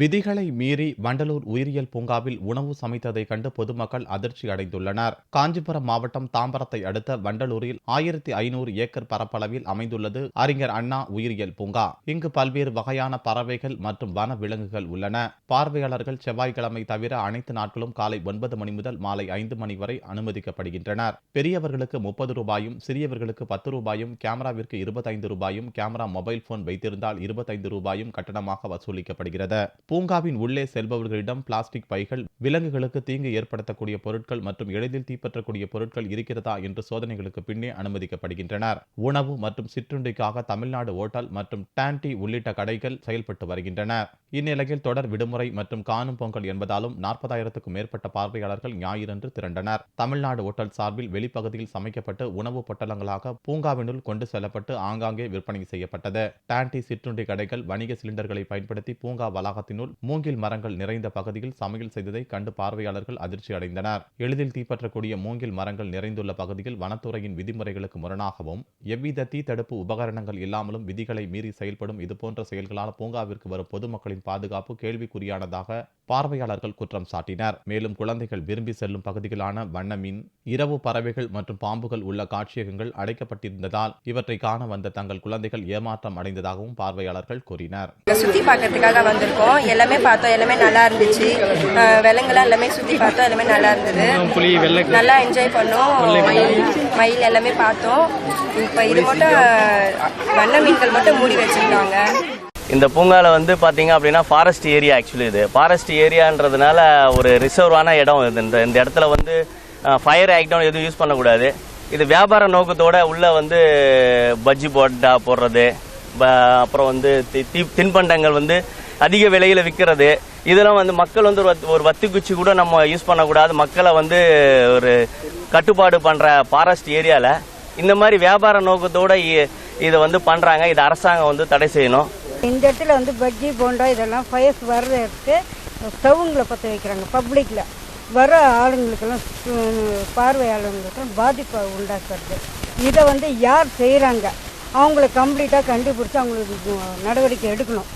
விதிகளை மீறி வண்டலூர் உயிரியல் பூங்காவில் உணவு சமைத்ததை கண்டு பொதுமக்கள் அதிர்ச்சி அடைந்துள்ளனர். காஞ்சிபுரம் மாவட்டம் தாம்பரத்தை அடுத்த வண்டலூரில் ஆயிரத்தி ஐநூறு ஏக்கர் பரப்பளவில் அமைந்துள்ளது அறிஞர் அண்ணா உயிரியல் பூங்கா. இங்கு பல்வேறு வகையான பறவைகள் மற்றும் வன விலங்குகள் உள்ளன. பார்வையாளர்கள் செவ்வாய்க்கிழமை தவிர அனைத்து நாட்களும் காலை ஒன்பது மணி முதல் மாலை ஐந்து மணி வரை அனுமதிக்கப்படுகின்றனர். பெரியவர்களுக்கு முப்பது ரூபாயும் சிறியவர்களுக்கு பத்து ரூபாயும் கேமராவிற்கு இருபத்தைந்து ரூபாயும் கேமரா மொபைல் போன் வைத்திருந்தால் இருபத்தைந்து ரூபாயும் கட்டணமாக வசூலிக்கப்படுகிறது. பூங்காவின் உள்ளே செல்பவர்களிடம் பிளாஸ்டிக் பைகள் விலங்குகளுக்கு தீங்கு ஏற்படுத்தக்கூடிய பொருட்கள் மற்றும் எளிதில் தீப்பற்றக்கூடிய பொருட்கள் இருக்கிறதா என்று சோதனைகளுக்கு பின்னே அனுமதிக்கப்படுகின்றனர். உணவு மற்றும் சிற்றுண்டிக்காக தமிழ்நாடு ஓட்டல் மற்றும் டான்டி உள்ளிட்ட கடைகள் செயல்பட்டு வருகின்றன. இந்நிலையில் தொடர் விடுமுறை மற்றும் காணும் பொங்கல் என்பதாலும் நாற்பதாயிரத்துக்கும் மேற்பட்ட பார்வையாளர்கள் ஞாயிறன்று திரண்டனர். தமிழ்நாடு ஓட்டல் சார்பில் வெளிப்பகுதியில் சமைக்கப்பட்டு உணவு பொட்டலங்களாக பூங்காவினுள் கொண்டு செல்லப்பட்டு ஆங்காங்கே விற்பனை செய்யப்பட்டது. டான்டி சிற்றுண்டி கடைகள் வணிக சிலிண்டர்களை பயன்படுத்தி பூங்கா வளாகத்தினுள் மூங்கில் மரங்கள் நிறைந்த பகுதியில் சமையல் செய்ததை கண்டு பார்வையாளர்கள் அதிர்ச்சி அடைந்தனர். எளிதில் தீப்பற்றக்கூடிய மூங்கில் மரங்கள் நிறைந்துள்ள பகுதியில் வனத்துறையின் விதிமுறைகளுக்கு முரணாகவும் எவ்வித தீ தடுப்பு உபகரணங்கள் இல்லாமலும் விதிகளை மீறி செயல்படும் இதுபோன்ற செயல்களால் பூங்காவிற்கு வரும் பொதுமக்களின் பாதுகாப்பு கேள்விக்குறியானதாக பார்வையாளர்கள் குற்றம் சாட்டினர். மேலும் குழந்தைகள் விரும்பி செல்லும் பகுதிகளான வண்ணமீன் இரவு பறவைகள் மற்றும் பாம்புகள் உள்ள காட்சியகங்கள் அடைக்கப்பட்டிருந்ததால் இவற்றை காண வந்த தங்கள் குழந்தைகள் ஏமாற்றம் அடைந்ததாகவும் பார்வையாளர்கள் கூறினர். சுத்தி பார்க்கறதுக்காக வந்திருக்கோம். எல்லாமே பார்த்தோம். எல்லாமே நல்லா இருந்துச்சு. விலங்குலாம் எல்லாமே சுத்தி பார்த்தோம். எல்லாமே நல்லா இருந்தது. நல்லா என்ஜாய் பண்ணோம். மயில் மயில் எல்லாமே பார்த்தோம். இப்போ இது மட்டும் வண்ண மீன்கள் மட்டும் மூடி வச்சிருக்காங்க. இந்த பூங்காவில் வந்து பார்த்தீங்க அப்படின்னா ஃபாரஸ்ட் ஏரியா ஆக்சுவலி இது. ஃபாரஸ்ட் ஏரியான்றதுனால ஒரு ரிசர்வான இடம் இது. இந்த இந்த இடத்துல வந்து ஃபயர் ஆக்டம் எதுவும் யூஸ் பண்ணக்கூடாது. இது வியாபார நோக்கத்தோட உள்ளே வந்து பஜ்ஜி போட்டா போடுறது அப்புறம் வந்து தி- தி- தின்பண்டங்கள் வந்து அதிக விலையில் விற்கிறது இதெல்லாம் வந்து மக்கள் வந்து ஒரு வத்- ஒரு வத்தி குச்சி கூட நம்ம யூஸ் பண்ணக்கூடாது. மக்களை வந்து ஒரு கட்டுப்பாடு பண்ணுற ஃபாரஸ்ட் ஏரியாவில் இந்த மாதிரி வியாபார நோக்கத்தோடு இ- இதை வந்து பண்ணுறாங்க இதை அரசாங்கம் வந்து தடை செய்யணும். இந்த இடத்துல வந்து பஜ்ஜி போண்டா இதெல்லாம் ஃபயர்ஸ் வர்றதுக்கு ஸ்டவுங்களை பற்ற வைக்கிறாங்க பப்ளிக்கில் வர ஆளுங்களுக்கெல்லாம் பார்வையாளர்களுக்கெல்லாம் பாதிப்பை உண்டாக்குறது. இதை வந்து யார் செய்கிறாங்க அவங்கள கம்ப்ளீட்டாக கண்டுபிடிச்சி அவங்களுக்கு நடவடிக்கை எடுக்கணும்.